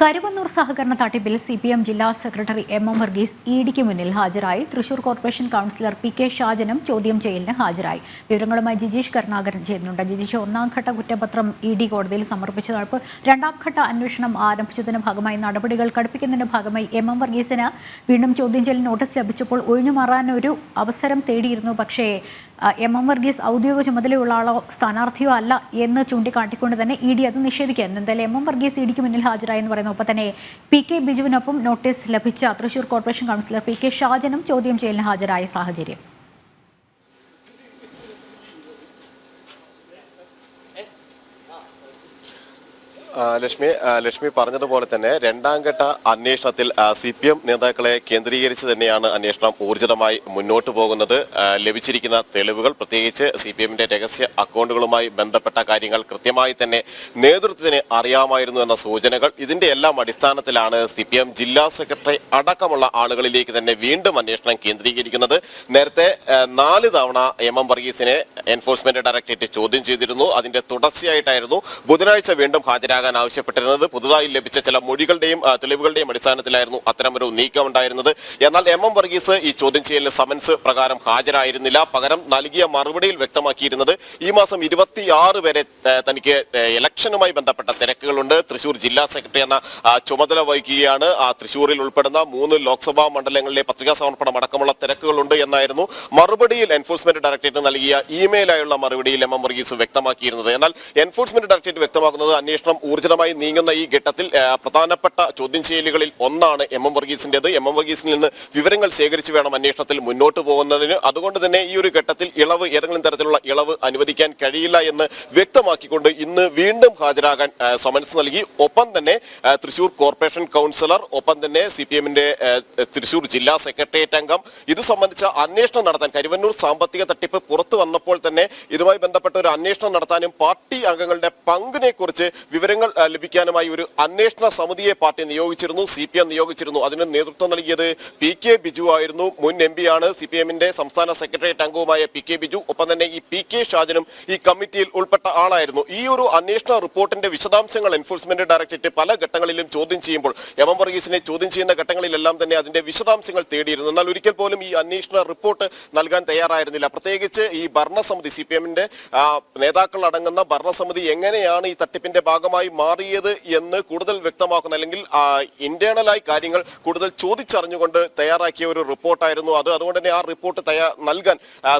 കരുവന്നൂർ സഹകരണ തട്ടിപ്പിൽ C P M ജില്ലാ secretary M M Varghese E ഡിക്ക് മുന്നിൽ ഹാജരായി. Thrissur corporation councillor P K ഷാജനും ചോദ്യം ചെയ്യലിന് ഹാജരായി. വിവരങ്ങളുമായി ജിജീഷ് കരുണാകരൻ ചേരുന്നുണ്ട്. ജിജീഷ് ഒന്നാം ഘട്ട കുറ്റപത്രം ഇ ഡി കോടതിയിൽ സമർപ്പിച്ചതപ്പോൾ രണ്ടാം ഘട്ട അന്വേഷണം ആരംഭിച്ചതിന്റെ ഭാഗമായി നടപടികൾ കടുപ്പിക്കുന്നതിന്റെ ഭാഗമായി എം എം വർഗീസിന് വീണ്ടും ചോദ്യം ചെയ്യൽ നോട്ടീസ് ലഭിച്ചപ്പോൾ ഒഴിഞ്ഞുമാറാൻ ഒരു അവസരം തേടിയിരുന്നു. പക്ഷേ എം എം വർഗീസ് ഔദ്യോഗിക ചുമതലയുള്ള ആളോ സ്ഥാനാർത്ഥിയോ അല്ല എന്ന് ചൂണ്ടിക്കാട്ടിക്കൊണ്ട് തന്നെ ഇ ഡി അത് നിഷേധിക്കുന്നു എന്തായാലും എം എം വർഗീസ് ഇ ഡിക്ക് മുന്നിൽ ഹാജരായി എന്ന് പറയുന്നു ഒപ്പം തന്നെ പി കെ ബിജുവിനൊപ്പം നോട്ടീസ് ലഭിച്ച Thrissur corporation councillor P K ഷാജനും ചോദ്യം ചെയ്യലിന് ഹാജരായ സാഹചര്യം. ലക്ഷ്മി ലക്ഷ്മി പറഞ്ഞതുപോലെ തന്നെ രണ്ടാം ഘട്ട അന്വേഷണത്തിൽ സി പി എം നേതാക്കളെ കേന്ദ്രീകരിച്ച് തന്നെയാണ് അന്വേഷണം ഊർജിതമായി മുന്നോട്ട് പോകുന്നത്. ലഭിച്ചിരിക്കുന്ന തെളിവുകൾ പ്രത്യേകിച്ച് സി പി എമ്മിന്റെ രഹസ്യ അക്കൗണ്ടുകളുമായി ബന്ധപ്പെട്ട കാര്യങ്ങൾ കൃത്യമായി തന്നെ നേതൃത്വത്തിന് അറിയാമായിരുന്നു എന്ന സൂചനകൾ ഇതിന്റെ എല്ലാം അടിസ്ഥാനത്തിലാണ് സി പി എം ജില്ലാ സെക്രട്ടറി അടക്കമുള്ള ആളുകളിലേക്ക് തന്നെ വീണ്ടും അന്വേഷണം കേന്ദ്രീകരിക്കുന്നത്. നേരത്തെ നാല് തവണ എം എം വർഗീസിനെ എൻഫോഴ്സ്മെന്റ് ഡയറക്ടറേറ്റ് ചോദ്യം ചെയ്തിരുന്നു. അതിന്റെ തുടർച്ചയായിട്ടായിരുന്നു ബുധനാഴ്ച വീണ്ടും ഹാജരാകാൻ ആവശ്യപ്പെട്ടിരുന്നത്. പുതുതായി ലഭിച്ച ചില മൊഴികളുടെയും തെളിവുകളുടെയും അടിസ്ഥാനത്തിലായിരുന്നു അത്തരമൊരു നീക്കം ഉണ്ടായിരുന്നത് എന്നാൽ എം. എം. വർഗീസ് ഈ ചോദ്യം ചെയ്യലിന് സമൻസ് പ്രകാരം ഹാജരായിരുന്നില്ല. പകരം നൽകിയ മറുപടിയിൽ വ്യക്തമാക്കിയിരുന്നത് ഈ മാസം ഇരുപത്തിയാറ് വരെ തനിക്ക് ഇലക്ഷനുമായി ബന്ധപ്പെട്ട തിരക്കുകളുണ്ട്. തൃശൂർ ജില്ലാ സെക്രട്ടറി എന്ന ചുമതല വഹിക്കുകയാണ്. ആ തൃശൂരിൽ ഉൾപ്പെടുന്ന മൂന്ന് ലോക്സഭാ മണ്ഡലങ്ങളിലെ പത്രികാ സമർപ്പണം അടക്കമുള്ള തിരക്കുകളുണ്ട് എന്നായിരുന്നു മറുപടിയിൽ എൻഫോഴ്സ്മെന്റ് ഡയറക്ടറേറ്റ് നൽകിയ ഇമെയിലായുള്ള മറുപടിയിൽ എം. എം. വർഗീസ് വ്യക്തമാക്കിയിരുന്നത്. എന്നാൽ എൻഫോഴ്സ്മെന്റ് ഡയറക്ടറേറ്റ് വ്യക്തമാക്കുന്നത് അന്വേഷണം ഊർജിതമായി നീങ്ങുന്ന ഈ ഘട്ടത്തിൽ പ്രധാനപ്പെട്ട ചോദ്യം ചെയ്യലുകളിൽ ഒന്നാണ് എം എം വർഗീസിന്റെത്. എം എം വർഗീസിൽ നിന്ന് വിവരങ്ങൾ ശേഖരിച്ച് വേണം അന്വേഷണത്തിൽ മുന്നോട്ട് പോകുന്നതിന്. അതുകൊണ്ട് തന്നെ ഈ ഒരു ഘട്ടത്തിൽ ഇളവ് ഏതെങ്കിലും തരത്തിലുള്ള ഇളവ് അനുവദിക്കാൻ കഴിയില്ല എന്ന് വ്യക്തമാക്കിക്കൊണ്ട് ഇന്ന് വീണ്ടും ഹാജരാകാൻ സമൻസ് നൽകി. ഒപ്പം തന്നെ തൃശൂർ കോർപ്പറേഷൻ കൗൺസിലർ ഒപ്പം തന്നെ സി പി എമ്മിന്റെ തൃശൂർ ജില്ലാ സെക്രട്ടേറിയറ്റ് അംഗം. ഇത് സംബന്ധിച്ച അന്വേഷണം നടത്താൻ കരുവന്നൂർ സാമ്പത്തിക തട്ടിപ്പ് പുറത്തു വന്നപ്പോൾ തന്നെ ഇതുമായി ബന്ധപ്പെട്ട ഒരു അന്വേഷണം നടത്താനും പാർട്ടി അംഗങ്ങളുടെ പങ്കിനെ കുറിച്ച് വിവരങ്ങൾ ലഭിക്കാനുമായി ഒരു അന്വേഷണ സമിതിയെ പാർട്ടി നിയോഗിച്ചിരുന്നു സി പി എം നിയോഗിച്ചിരുന്നു. അതിന് നേതൃത്വം നൽകിയത് പി കെ ബിജു ആയിരുന്നു. മുൻ എം ആണ്. സി പി എമ്മിന്റെ സംസ്ഥാന സെക്രട്ടേറിയറ്റ് അംഗവുമായ പി കെ ബിജു. ഒപ്പം തന്നെ ഈ പി കെ ഷാജനും ഈ കമ്മിറ്റിയിൽ ഉൾപ്പെട്ട ആളായിരുന്നു. ഈ ഒരു അന്വേഷണ റിപ്പോർട്ടിന്റെ വിശദാംശങ്ങൾ എൻഫോഴ്സ്മെന്റ് ഡയറക്ടറേറ്റ് പല ഘട്ടങ്ങളിലും ചോദ്യം ചെയ്യുമ്പോൾ എം എം വർഗീസിനെ ചോദ്യം ചെയ്യുന്ന ഘട്ടങ്ങളിലെല്ലാം തന്നെ അതിന്റെ വിശദാംശങ്ങൾ തേടിയിരുന്നു. എന്നാൽ ഒരിക്കൽ പോലും ഈ അന്വേഷണ റിപ്പോർട്ട് നൽകാൻ തയ്യാറായിരുന്നില്ല. പ്രത്യേകിച്ച് ഈ ഭരണസമിതി സി പി എമ്മിന്റെ നേതാക്കൾ അടങ്ങുന്ന ഭരണസമിതി എങ്ങനെയാണ് ഈ തട്ടിപ്പിന്റെ ഭാഗമായി മാറിയത് എന്ന് കൂടുതൽ വ്യക്തമാക്കുന്ന അല്ലെങ്കിൽ ഇന്റേണലായി കാര്യങ്ങൾ കൂടുതൽ ചോദിച്ചറിഞ്ഞുകൊണ്ട് തയ്യാറാക്കിയ ഒരു റിപ്പോർട്ടായിരുന്നു അത്. അതുകൊണ്ട് തന്നെ ആ റിപ്പോർട്ട് തയ്യാ നൽകാൻ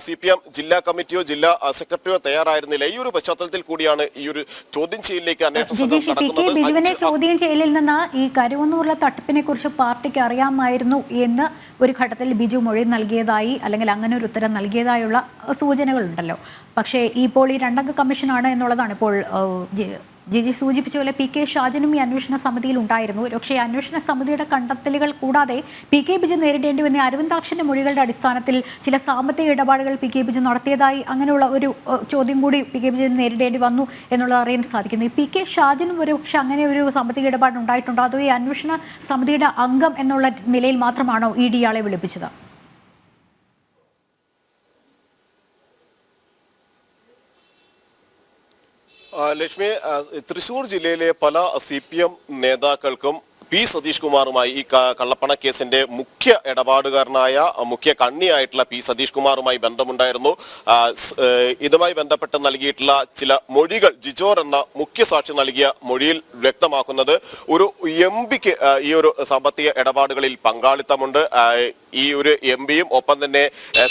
സി പി എം ജില്ലാ കമ്മിറ്റിയോ ജില്ലാ സെക്രട്ടറിയോ തയ്യാറായിരുന്നില്ല. ഈ ഒരു പശ്ചാത്തലത്തിൽ കൂടിയാണ് ഈ ഒരു ചോദ്യം ചെയ്യലിലേക്ക് അന്വേഷണം സംഘം ജിജീഷ് പി കെ ബിജുവിനെ ചോദ്യം ചെയ്യലിൽ നിന്ന് ഈ കരുവന്നൂരിലെ തട്ടിപ്പിനെ കുറിച്ച് പാർട്ടിക്ക് അറിയാമായിരുന്നു എന്ന് ഒരു ഘട്ടത്തിൽ ബിജു മൊഴി നൽകിയതായി അല്ലെങ്കിൽ അങ്ങനെ ഒരു ഉത്തരം നൽകിയതായുള്ള സൂചനകളുണ്ടല്ലോ. പക്ഷേ ഇപ്പോൾ ഈ രണ്ടംഗ കമ്മീഷനാണ് എന്നുള്ളതാണ് ഇപ്പോൾ ജിജി സൂചിപ്പിച്ച പോലെ പി കെ ഷാജനും ഈ അന്വേഷണ സമിതിയിൽ ഉണ്ടായിരുന്നു. പക്ഷേ അന്വേഷണ സമിതിയുടെ കണ്ടെത്തലുകൾ കൂടാതെ പി കെ ബിജു നേരിടേണ്ടി വന്ന അരവിന്ദാക്ഷന്റെ മൊഴികളുടെ അടിസ്ഥാനത്തിൽ ചില സാമ്പത്തിക ഇടപാടുകൾ പി കെ ബിജു നടത്തിയതായി അങ്ങനെയുള്ള ഒരു ചോദ്യം കൂടി പി കെ ബിജു നേരിടേണ്ടി വന്നു എന്നുള്ളത് അറിയാൻ സാധിക്കുന്നു. പി കെ ഷാജനും ഒരു പക്ഷേ അങ്ങനെ ഒരു സാമ്പത്തിക ഇടപാട് ഉണ്ടായിട്ടുണ്ടോ? അതോ ഈ അന്വേഷണ സമിതിയുടെ അംഗം എന്നുള്ള നിലയിൽ മാത്രമാണോ ഇ ഡി ഇയാളെ വിളിപ്പിച്ചത്? ലക്ഷ്മി തൃശൂർ ജില്ലയിലെ പല സി പി എം നേതാക്കൾക്കും പി സതീഷ് കുമാറുമായി ഈ കള്ളപ്പണ കേസിന്റെ മുഖ്യ ഇടപാടുകാരനായ മുഖ്യ കണ്ണിയായിട്ടുള്ള പി സതീഷ് കുമാറുമായി ബന്ധമുണ്ടായിരുന്നു ഇതുമായി ബന്ധപ്പെട്ട് നൽകിയിട്ടുള്ള ചില മൊഴികൾ ജിജോർ എന്ന മുഖ്യ സാക്ഷി നൽകിയ മൊഴിയിൽ വ്യക്തമാക്കുന്നത് ഒരു എം പിക്ക് ഈ ഒരു സാമ്പത്തിക ഇടപാടുകളിൽ പങ്കാളിത്തമുണ്ട്. ഈ ഒരു എം പിയും ഒപ്പം തന്നെ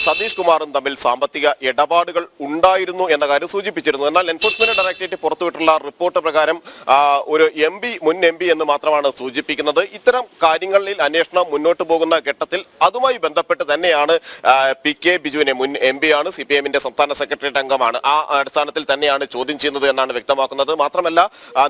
സതീഷ് കുമാറും തമ്മിൽ സാമ്പത്തിക ഇടപാടുകൾ ഉണ്ടായിരുന്നു എന്ന കാര്യം സൂചിപ്പിച്ചിരുന്നു. എന്നാൽ എൻഫോഴ്സ്മെന്റ് ഡയറക്ടറേറ്റ് പുറത്തുവിട്ടുള്ള റിപ്പോർട്ട് പ്രകാരം ഒരു എം മുൻ എം എന്ന് മാത്രമാണ് സൂചിപ്പിക്കുന്നത് ഇത്തരം കാര്യങ്ങളിൽ അന്വേഷണം മുന്നോട്ട് പോകുന്ന ഘട്ടത്തിൽ അതുമായി ബന്ധപ്പെട്ട് തന്നെയാണ് പി കെ ബിജുവിനെ മുൻ എം പി ആണ് സി പി എമ്മിന്റെ സംസ്ഥാന സെക്രട്ടേറിയറ്റ് അംഗമാണ്. ആ അടിസ്ഥാനത്തിൽ തന്നെയാണ് ചോദ്യം ചെയ്യുന്നത് എന്നാണ് വ്യക്തമാക്കുന്നത്. മാത്രമല്ല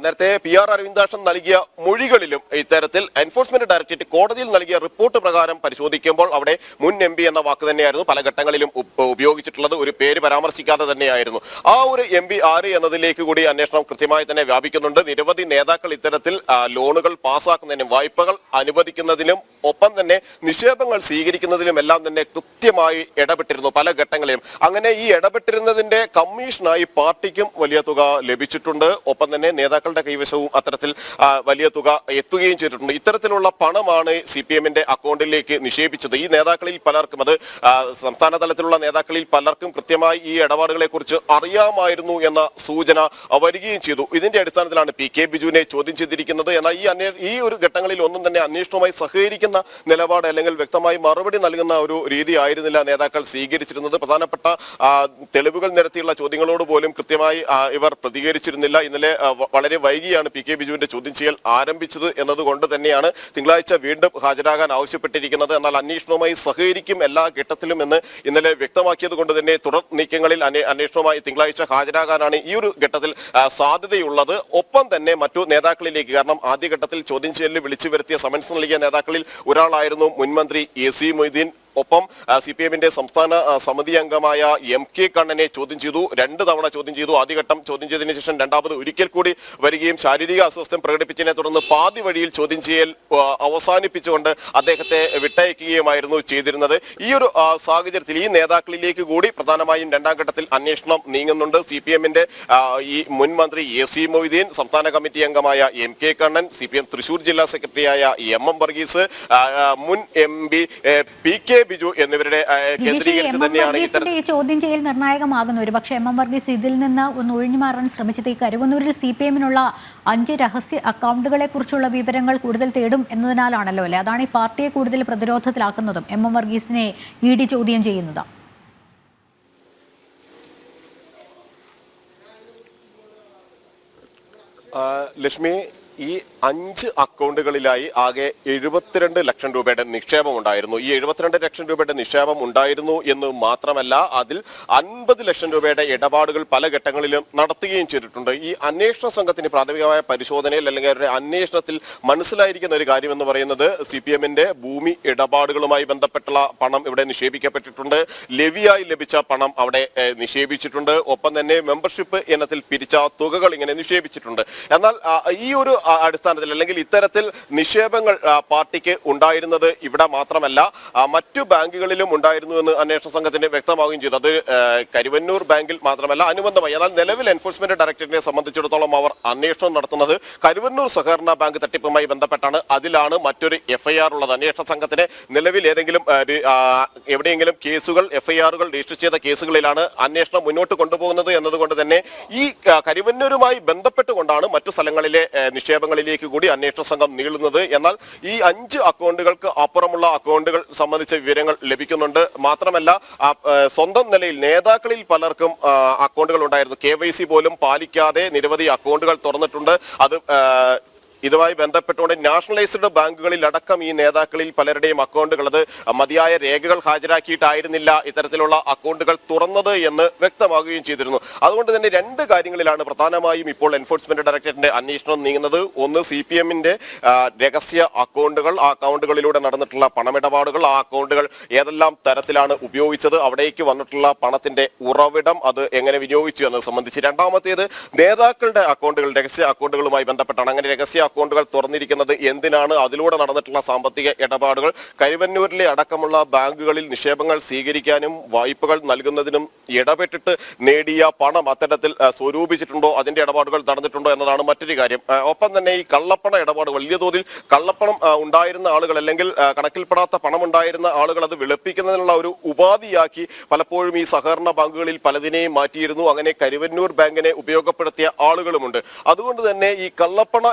നേരത്തെ പി ആർ അരവിന്ദാക്ഷൻ നൽകിയ മൊഴികളിലും ഇത്തരത്തിൽ എൻഫോഴ്സ്മെന്റ് ഡയറക്ടറേറ്റ് കോടതിയിൽ നൽകിയ റിപ്പോർട്ട് പ്രകാരം പരിശോധിക്കുമ്പോൾ അവിടെ മുൻ എം എന്ന വാക്ക് തന്നെയായിരുന്നു. പല ഘട്ടങ്ങളിലും ഉപയോഗിച്ചിട്ടുള്ളത് ഒരു പേര് പരാമർശിക്കാതെ തന്നെയായിരുന്നു. ആ ഒരു എം പി ആര് എന്നതിലേക്ക് കൂടി അന്വേഷണം കൃത്യമായി തന്നെ വ്യാപിക്കുന്നുണ്ട്. നിരവധി നേതാക്കൾ ഇത്തരത്തിൽ ലോണുകൾ ലോണുകൾ പാസ്സാക്കുന്നതിനും വായ്പകൾ അനുവദിക്കുന്നതിനും ഒപ്പം തന്നെ നിക്ഷേപങ്ങൾ സ്വീകരിക്കുന്നതിലും എല്ലാം തന്നെ കൃത്യമായി ഇടപെട്ടിരുന്നു പല ഘട്ടങ്ങളിലും. അങ്ങനെ ഈ ഇടപെട്ടിരുന്നതിന്റെ കമ്മീഷനായി പാർട്ടിക്കും വലിയ തുക ലഭിച്ചിട്ടുണ്ട്. ഒപ്പം തന്നെ നേതാക്കളുടെ കൈവശവും അത്തരത്തിൽ വലിയ തുക എത്തുകയും ചെയ്തിട്ടുണ്ട്. ഇത്തരത്തിലുള്ള പണമാണ് സി പി എമ്മിന്റെ അക്കൗണ്ടിലേക്ക് നിക്ഷേപിച്ചത്. ഈ നേതാക്കളിൽ പലർക്കും അത് സംസ്ഥാന തലത്തിലുള്ള നേതാക്കളിൽ പലർക്കും കൃത്യമായി ഈ ഇടപാടുകളെ കുറിച്ച് അറിയാമായിരുന്നു എന്ന സൂചന വരികയും ചെയ്തു. ഇതിന്റെ അടിസ്ഥാനത്തിലാണ് പി കെ ബിജുവിനെ ചോദ്യം ചെയ്തിരിക്കുന്നത്. എന്നാൽ ഈ ഈ ഒരു ഘട്ടങ്ങളിൽ ഒന്നും തന്നെ അന്വേഷണവുമായി സഹകരിക്കുന്ന നിലപാട് അല്ലെങ്കിൽ വ്യക്തമായി മറുപടി നൽകുന്ന ഒരു രീതി ആയിരുന്നില്ല നേതാക്കൾ സ്വീകരിച്ചിരുന്നത്. പ്രധാനപ്പെട്ട തെളിവുകൾ നിരത്തിയുള്ള ചോദ്യങ്ങളോട് പോലും കൃത്യമായി ഇവർ പ്രതികരിച്ചിരുന്നില്ല. ഇന്നലെ വളരെ വൈകിയാണ് പി കെ ബിജുവിന്റെ ചോദ്യം ചെയ്യൽ ആരംഭിച്ചത് എന്നതുകൊണ്ട് തന്നെയാണ് തിങ്കളാഴ്ച വീണ്ടും ഹാജരാകാൻ ആവശ്യപ്പെട്ടിരിക്കുന്നത്. എന്നാൽ അന്വേഷണവുമായി സഹകരിക്കും എല്ലാ ഘട്ടത്തിലും എന്ന് ഇന്നലെ വ്യക്തമാക്കിയത് കൊണ്ട് തന്നെ തുടർ നീക്കങ്ങളിൽ അന്വേഷണവുമായി തിങ്കളാഴ്ച ഹാജരാകാനാണ് ഈ ഒരു ഘട്ടത്തിൽ സാധ്യതയുള്ളത്. ഒപ്പം തന്നെ മറ്റു നേതാക്കളിലേക്ക് കാരണം ആദ്യഘട്ടത്തിൽ ചോദ്യം ചെയ്യലിൽ വിളിച്ചു വരുത്തിയ സമൻസ് നൽകിയ നേതാക്കളിൽ ഒരാളായിരുന്നു മുൻമന്ത്രി എ സി മൊയ്തീൻ. ഒപ്പം സി പി എമ്മിന്റെ സംസ്ഥാന സമിതി അംഗമായ എം കെ കണ്ണനെ ചോദ്യം ചെയ്തു. രണ്ട് തവണ ചോദ്യം ചെയ്തു. ആദ്യഘട്ടം ചോദ്യം ചെയ്തതിനു ശേഷം രണ്ടാമത് ഒരിക്കൽ കൂടി വരികയും ശാരീരിക അസ്വസ്ഥം പ്രകടിപ്പിച്ചതിനെ തുടർന്ന് പാതി വഴിയിൽ ചോദ്യം ചെയ്യൽ അവസാനിപ്പിച്ചുകൊണ്ട് അദ്ദേഹത്തെ വിട്ടയക്കുകയുമായിരുന്നു ചെയ്തിരുന്നത്. ഈ ഒരു സാഹചര്യത്തിൽ ഈ നേതാക്കളിലേക്ക് കൂടി പ്രധാനമായും രണ്ടാം ഘട്ടത്തിൽ അന്വേഷണം നീങ്ങുന്നുണ്ട്. സി പി എമ്മിന്റെ ഈ മുൻ മന്ത്രി എ സി മൊയ്തീൻ സംസ്ഥാന കമ്മിറ്റി അംഗമായ M K Kannan C P M Thrissur ജില്ലാ സെക്രട്ടറിയായ എം എം വർഗീസ് മുൻ M P P K Biju എന്നിവരുടെ കേന്ദ്രീകരിച്ച് തന്നെയാണ് ചോദ്യം ചെയ്യൽ നിർണായകമാകുന്നു. ഒരു പക്ഷേ എം എം വർഗീസ് ഇതിൽ നിന്ന് ഒന്ന് ഒഴിഞ്ഞു മാറാൻ ശ്രമിച്ചത് ഈ കരുവന്നൂരിൽ സി പി എമ്മിനുള്ള അഞ്ച് രഹസ്യ അക്കൗണ്ടുകളെ കുറിച്ചുള്ള വിവരങ്ങൾ കൂടുതൽ തേടും എന്നതിനാലാണല്ലോ അല്ലെ? അതാണ് ഈ പാർട്ടിയെ കൂടുതൽ പ്രതിരോധത്തിലാക്കുന്നതും. എം എം വർഗീസിനെ ഇ ഡി ചോദ്യം ചെയ്യുന്നത്. ആ, ലക്ഷ്മി ഈ അഞ്ച് അക്കൗണ്ടുകളിലായി ആകെ എഴുപത്തിരണ്ട് ലക്ഷം രൂപയുടെ നിക്ഷേപം ഉണ്ടായിരുന്നു ഈ എഴുപത്തിരണ്ട് ലക്ഷം രൂപയുടെ നിക്ഷേപം ഉണ്ടായിരുന്നു എന്ന് മാത്രമല്ല അതിൽ അൻപത് ലക്ഷം രൂപയുടെ ഇടപാടുകൾ പല ഘട്ടങ്ങളിലും നടത്തുകയും ചെയ്തിട്ടുണ്ട്. ഈ അന്വേഷണ സംഘത്തിന് പ്രാഥമികമായ പരിശോധനയിൽ അല്ലെങ്കിൽ അവരുടെ അന്വേഷണത്തിൽ മനസ്സിലായിരിക്കുന്ന ഒരു കാര്യം എന്ന് പറയുന്നത് സി പി എമ്മിന്റെ ഭൂമി ഇടപാടുകളുമായി ബന്ധപ്പെട്ടുള്ള പണം ഇവിടെ നിക്ഷേപിക്കപ്പെട്ടിട്ടുണ്ട്. ലെവിയായി ലഭിച്ച പണം അവിടെ നിക്ഷേപിച്ചിട്ടുണ്ട്. ഒപ്പം തന്നെ മെമ്പർഷിപ്പ് ഇനത്തിൽ പിരിച്ച തുകകൾ ഇങ്ങനെ നിക്ഷേപിച്ചിട്ടുണ്ട്. എന്നാൽ ഈ ഒരു അടിസ്ഥാനത്തിൽ അല്ലെങ്കിൽ ഇത്തരത്തിൽ നിക്ഷേപങ്ങൾ പാർട്ടിക്ക് ഉണ്ടായിരുന്നത് ഇവിടെ മാത്രമല്ല മറ്റു ബാങ്കുകളിലും ഉണ്ടായിരുന്നു എന്ന് അന്വേഷണ സംഘത്തിന് വ്യക്തമാവുകയും ചെയ്തു. അത് കരുവന്നൂർ ബാങ്കിൽ മാത്രമല്ല അനുബന്ധമായി എന്നാൽ നിലവിൽ എൻഫോഴ്സ്മെന്റ് ഡയറക്ടറേറ്റിനെ സംബന്ധിച്ചിടത്തോളം അവർ അന്വേഷണം നടത്തുന്നത് കരുവന്നൂർ സഹകരണ ബാങ്ക് തട്ടിപ്പുമായി ബന്ധപ്പെട്ടാണ്. അതിലാണ് മറ്റൊരു എഫ്ഐആർ ഉള്ളത്. അന്വേഷണ സംഘത്തിന് നിലവിൽ ഏതെങ്കിലും എവിടെയെങ്കിലും കേസുകൾ എഫ്ഐആറുകൾ രജിസ്റ്റർ ചെയ്ത കേസുകളിലാണ് അന്വേഷണം മുന്നോട്ട് കൊണ്ടുപോകുന്നത് എന്നതുകൊണ്ട് തന്നെ ഈ കരുവന്നൂരുമായി ബന്ധപ്പെട്ടുകൊണ്ടാണ് മറ്റു സ്ഥലങ്ങളിലെ ആ, നിക്ഷേപങ്ങളിലേക്ക് കൂടി അന്വേഷണ സംഘം നീളുന്നത്. എന്നാൽ ഈ അഞ്ച് അക്കൗണ്ടുകൾക്ക് അപ്പുറമുള്ള അക്കൗണ്ടുകൾ സംബന്ധിച്ച വിവരങ്ങൾ ലഭിക്കുന്നുണ്ട്. മാത്രമല്ല സ്വന്തം നിലയിൽ നേതാക്കളിൽ പലർക്കും അക്കൗണ്ടുകൾ ഉണ്ടായിരുന്നു. കെ പോലും പാലിക്കാതെ നിരവധി അക്കൗണ്ടുകൾ തുറന്നിട്ടുണ്ട്. അത് ഇതുമായി ബന്ധപ്പെട്ടുകൊണ്ട് നാഷണലൈസ്ഡ് ബാങ്കുകളിൽ അടക്കം ഈ നേതാക്കളിൽ പലരുടെയും അക്കൗണ്ടുകൾ അത് മതിയായ രേഖകൾ ഹാജരാക്കിയിട്ടായിരുന്നില്ല ഇത്തരത്തിലുള്ള അക്കൗണ്ടുകൾ തുറന്നത് എന്ന് വ്യക്തമാകുകയും ചെയ്തിരുന്നു. അതുകൊണ്ട് തന്നെ രണ്ട് കാര്യങ്ങളിലാണ് പ്രധാനമായും ഇപ്പോൾ എൻഫോഴ്സ്മെന്റ് ഡയറക്ടറേറ്റിന്റെ അന്വേഷണം നീങ്ങുന്നത്. ഒന്ന് സി പി എമ്മിന്റെ രഹസ്യ അക്കൗണ്ടുകൾ ആ അക്കൗണ്ടുകളിലൂടെ നടന്നിട്ടുള്ള പണമിടപാടുകൾ ആ അക്കൗണ്ടുകൾ ഏതെല്ലാം തരത്തിലാണ് ഉപയോഗിച്ചത് അവിടേക്ക് വന്നിട്ടുള്ള പണത്തിന്റെ ഉറവിടം അത് എങ്ങനെ വിനിയോഗിച്ചു എന്നത് സംബന്ധിച്ച്. രണ്ടാമത്തേത് നേതാക്കളുടെ അക്കൗണ്ടുകൾ രഹസ്യ അക്കൗണ്ടുകളുമായി ബന്ധപ്പെട്ടാണ്. അങ്ങനെ രഹസ്യ അക്കൗണ്ടുകൾ തുറന്നിരിക്കുന്നത് എന്തിനാണ്? അതിലൂടെ നടന്നിട്ടുള്ള സാമ്പത്തിക ഇടപാടുകൾ കരുവന്നൂരിലെ അടക്കമുള്ള ബാങ്കുകളിൽ നിക്ഷേപങ്ങൾ സ്വീകരിക്കാനും വായ്പകൾ നൽകുന്നതിനും ഇടപെട്ടിട്ട് നേടിയ പണം അത്തരത്തിൽ സ്വരൂപിച്ചിട്ടുണ്ടോ? അതിന്റെ ഇടപാടുകൾ നടന്നിട്ടുണ്ടോ എന്നതാണ് മറ്റൊരു കാര്യം. ഒപ്പം തന്നെ ഈ കള്ളപ്പണ ഇടപാട് വലിയ തോതിൽ കള്ളപ്പണം ഉണ്ടായിരുന്ന ആളുകൾ അല്ലെങ്കിൽ കണക്കിൽപ്പെടാത്ത പണം ഉണ്ടായിരുന്ന ആളുകൾ അത് വെളുപ്പിക്കുന്നതിനുള്ള ഒരു ഉപാധിയാക്കി പലപ്പോഴും ഈ സഹകരണ ബാങ്കുകളിൽ പലതിനെയും മാറ്റിയിരുന്നു. അങ്ങനെ കരുവന്നൂർ ബാങ്കിനെ ഉപയോഗപ്പെടുത്തിയ ആളുകളുമുണ്ട്. അതുകൊണ്ട് തന്നെ ഈ കള്ളപ്പണ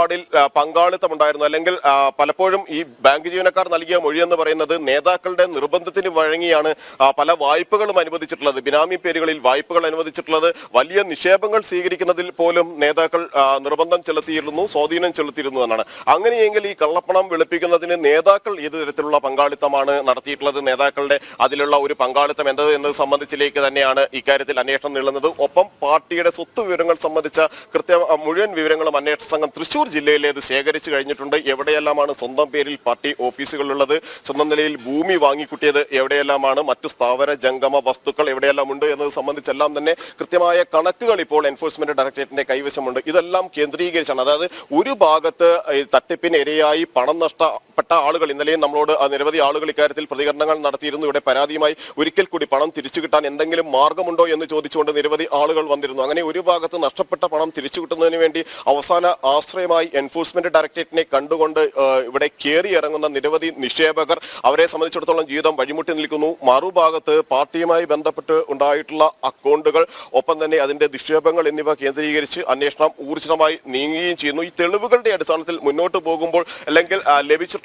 ഇടപാടിൽ പങ്കാളിത്തമുണ്ടായിരുന്നു. അല്ലെങ്കിൽ പലപ്പോഴും ഈ ബാങ്ക് ജീവനക്കാർ നൽകിയ മൊഴി എന്ന് പറയുന്നത് നേതാക്കളുടെ നിർബന്ധത്തിന് വഴങ്ങിയാണ് പല വായ്പകളും അനുവദിച്ചിട്ടുള്ളത്. ബിനാമി പേരുകളിൽ വായ്പകൾ അനുവദിച്ചിട്ടുള്ളത്. വലിയ നിക്ഷേപങ്ങൾ സ്വീകരിക്കുന്നതിൽ പോലും നേതാക്കൾ നിർബന്ധം ചെലുത്തിയിരുന്നു സ്വാധീനം ചെലുത്തിയിരുന്നു എന്നാണ്. അങ്ങനെയെങ്കിൽ ഈ കള്ളപ്പണം വെളുപ്പിക്കുന്നതിന് നേതാക്കൾ ഏത് തരത്തിലുള്ള പങ്കാളിത്തമാണ് നടത്തിയിട്ടുള്ളത്? നേതാക്കളുടെ അതിലുള്ള ഒരു പങ്കാളിത്തം എന്തത് എന്നത് സംബന്ധിച്ചിലേക്ക് തന്നെയാണ് ഇക്കാര്യത്തിൽ അന്വേഷണം നീളുന്നത്. ഒപ്പം പാർട്ടിയുടെ സ്വത്ത് വിവരങ്ങൾ സംബന്ധിച്ച കൃത്യ മുഴുവൻ വിവരങ്ങളും അന്വേഷണ സംഘം തൃശൂർ ജില്ലയിലേത് ശേഖരിച്ചു കഴിഞ്ഞിട്ടുണ്ട്. എവിടെയെല്ലാമാണ് സ്വന്തം പേരിൽ പാർട്ടി ഓഫീസുകളുള്ളത് സ്വന്തം നിലയിൽ ഭൂമി വാങ്ങിക്കുട്ടിയത് എവിടെയെല്ലാമാണ്? മറ്റു സ്ഥാവര ജംഗമ വസ്തുക്കൾ എവിടെയെല്ലാം ഉണ്ട് എന്നത് സംബന്ധിച്ചെല്ലാം തന്നെ കൃത്യമായ കണക്കുകൾ ഇപ്പോൾ എൻഫോഴ്സ്മെന്റ് ഡയറക്ടറേറ്റിന്റെ കൈവശമുണ്ട്. ഇതെല്ലാം കേന്ദ്രീകരിച്ചാണ്. അതായത് ഒരു ഭാഗത്ത് തട്ടിപ്പിനിരയായി പണം നഷ്ടപ്പെട്ട ബന്ധപ്പെട്ട ആളുകൾ ഇന്നലെയും നമ്മളോട് നിരവധി ആളുകൾ ഇക്കാര്യത്തിൽ പ്രതികരണങ്ങൾ നടത്തിയിരുന്നു. ഇവിടെ പരാതിയുമായി ഒരിക്കൽ കൂടി പണം തിരിച്ചു കിട്ടാൻ എന്തെങ്കിലും മാർഗമുണ്ടോ എന്ന് ചോദിച്ചുകൊണ്ട് നിരവധി ആളുകൾ വന്നിരുന്നു. അങ്ങനെ ഒരു ഭാഗത്ത് നഷ്ടപ്പെട്ട പണം തിരിച്ചു കിട്ടുന്നതിന് വേണ്ടി അവസാന ആശ്രയമായി എൻഫോഴ്സ്മെന്റ് ഡയറക്ടറേറ്റിനെ കണ്ടുകൊണ്ട് ഇവിടെ കയറി ഇറങ്ങുന്ന നിരവധി നിക്ഷേപകർ അവരെ സംബന്ധിച്ചിടത്തോളം ജീവിതം വഴിമുട്ടി നിൽക്കുന്നു. മറുഭാഗത്ത് പാർട്ടിയുമായി ബന്ധപ്പെട്ട് ഉണ്ടായിട്ടുള്ള അക്കൗണ്ടുകൾ ഒപ്പം തന്നെ അതിന്റെ നിക്ഷേപങ്ങൾ എന്നിവ കേന്ദ്രീകരിച്ച് അന്വേഷണം ഊർജിതമായി നീങ്ങുകയും ചെയ്യുന്നു. ഈ തെളിവുകളുടെ അടിസ്ഥാനത്തിൽ മുന്നോട്ട് പോകുമ്പോൾ അല്ലെങ്കിൽ ആ,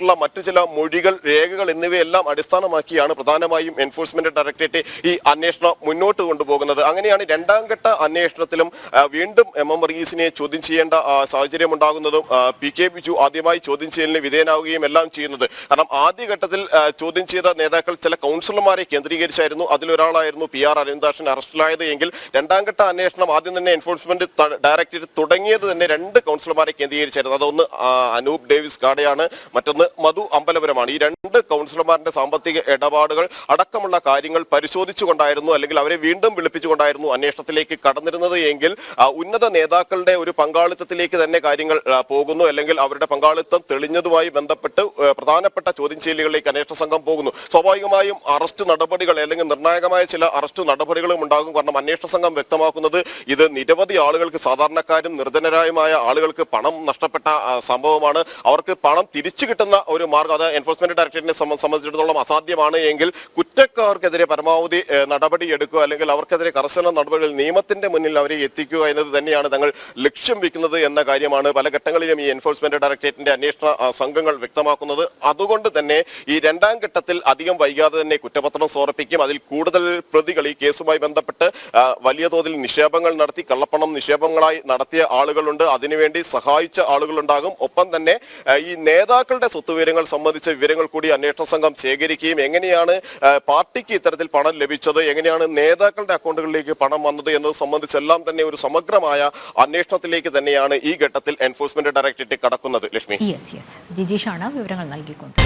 ലഭിച്ചിട്ടുള്ള മറ്റു ചില മൊഴികൾ രേഖകൾ എന്നിവയെല്ലാം അടിസ്ഥാനമാക്കിയാണ് പ്രധാനമായും എൻഫോഴ്സ്മെന്റ് ഡയറക്ടറേറ്റ് ഈ അന്വേഷണം മുന്നോട്ട് കൊണ്ടുപോകുന്നത്. അങ്ങനെയാണ് രണ്ടാം ഘട്ട അന്വേഷണത്തിലും വീണ്ടും എം. എം. വർഗീസിനെ ചോദ്യം ചെയ്യേണ്ട സാഹചര്യം ഉണ്ടാകുന്നതും പി. കെ. ബിജു ആദ്യമായി ചോദ്യം ചെയ്യലിന് വിധേയനാവുകയും എല്ലാം ചെയ്യുന്നത്. കാരണം ആദ്യഘട്ടത്തിൽ ചോദ്യം ചെയ്ത നേതാക്കൾ ചില കൗൺസിലർമാരെ കേന്ദ്രീകരിച്ചായിരുന്നു. അതിലൊരാളായിരുന്നു പി. ആർ. അരവിന്ദാക്ഷൻ അറസ്റ്റിലായത് എങ്കിൽ രണ്ടാം ഘട്ട അന്വേഷണം ആദ്യം തന്നെ എൻഫോഴ്സ്മെന്റ് ഡയറക്ടറേറ്റ് തുടങ്ങിയത് തന്നെ രണ്ട് കൗൺസിലർമാരെ കേന്ദ്രീകരിച്ചായിരുന്നു. അതൊന്ന് അനൂപ് ഡേവിസ് ഗാഡയാണ്. മറ്റൊന്ന് മധു അമ്പലപുരമാണ്. ഈ രണ്ട് കൗൺസിലർമാരുടെ സാമ്പത്തിക ഇടപാടുകൾ അടക്കമുള്ള കാര്യങ്ങൾ പരിശോധിച്ചുകൊണ്ടായിരുന്നു അല്ലെങ്കിൽ അവരെ വീണ്ടും വിളിപ്പിച്ചുകൊണ്ടായിരുന്നു അന്വേഷണത്തിലേക്ക് കടന്നിരുന്നത് എങ്കിൽ ഉന്നത നേതാക്കളുടെ ഒരു പങ്കാളിത്തത്തിലേക്ക് തന്നെ കാര്യങ്ങൾ പോകുന്നു അല്ലെങ്കിൽ അവരുടെ പങ്കാളിത്തം തെളിഞ്ഞതുമായി ബന്ധപ്പെട്ട് പ്രധാനപ്പെട്ട ചോദ്യം ചെയ്യലുകളിലേക്ക് അന്വേഷണ സംഘം പോകുന്നു. സ്വാഭാവികമായും അറസ്റ്റ് നടപടികൾ അല്ലെങ്കിൽ നിർണായകമായ ചില അറസ്റ്റ് നടപടികളും ഉണ്ടാകും. കാരണം അന്വേഷണ സംഘം വ്യക്തമാക്കുന്നത് ഇത് നിരവധി ആളുകൾക്ക് സാധാരണക്കാരും നിർധനരായുമായ ആളുകൾക്ക് പണം നഷ്ടപ്പെട്ട സംഭവമാണ്. അവർക്ക് പണം തിരിച്ചു കിട്ടുന്ന ഒരു മാർഗം അത് എൻഫോഴ്സ്മെന്റ് ഡയറക്ടറേറ്റിനെ സംബ- സംബന്ധിച്ചിടത്തോളം അസാധ്യമാണ് എങ്കിൽ കുറ്റക്കാർക്കെതിരെ പരമാവധി നടപടി എടുക്കുക അല്ലെങ്കിൽ അവർക്കെതിരെ കർശന നടപടികൾ നിയമത്തിന്റെ മുന്നിൽ അവരെ എത്തിക്കുക എന്നത് തന്നെയാണ് തങ്ങൾ ലക്ഷ്യം വെക്കുന്നത് എന്ന കാര്യമാണ് പല ഘട്ടങ്ങളിലും ഈ എൻഫോഴ്സ്മെന്റ് ഡയറക്ടറേറ്റിന്റെ അന്വേഷണ സംഘങ്ങൾ വ്യക്തമാക്കുന്നത്. അതുകൊണ്ട് തന്നെ ഈ രണ്ടാം ഘട്ടത്തിൽ അധികം വൈകാതെ തന്നെ കുറ്റപത്രം സമർപ്പിക്കും. അതിൽ കൂടുതൽ പ്രതികൾ ഈ കേസുമായി ബന്ധപ്പെട്ട് വലിയ തോതിൽ നിക്ഷേപങ്ങൾ നടത്തി കള്ളപ്പണം നിക്ഷേപങ്ങളായി നടത്തിയ ആളുകളുണ്ട്. അതിനുവേണ്ടി സഹായിച്ച ആളുകളുണ്ടാകും. ഒപ്പം തന്നെ ഈ നേതാക്കളുടെ വിവരങ്ങൾ സംബന്ധിച്ച വിവരങ്ങൾ കൂടി അന്വേഷണ സംഘം ശേഖരിക്കുകയും എങ്ങനെയാണ് പാർട്ടിക്ക് ഇത്തരത്തിൽ പണം ലഭിച്ചത് എങ്ങനെയാണ് നേതാക്കളുടെ അക്കൗണ്ടുകളിലേക്ക് പണം വന്നത് എന്നത് സംബന്ധിച്ചെല്ലാം തന്നെ ഒരു സമഗ്രമായ അന്വേഷണത്തിലേക്ക് തന്നെയാണ് ഈ ഘട്ടത്തിൽ എൻഫോഴ്സ്മെന്റ് ഡയറക്ടറേറ്റ് കടക്കുന്നത്. ലക്ഷ്മി. ജിജീഷാണ് വിവരങ്ങൾ നൽകിക്കൊണ്ട്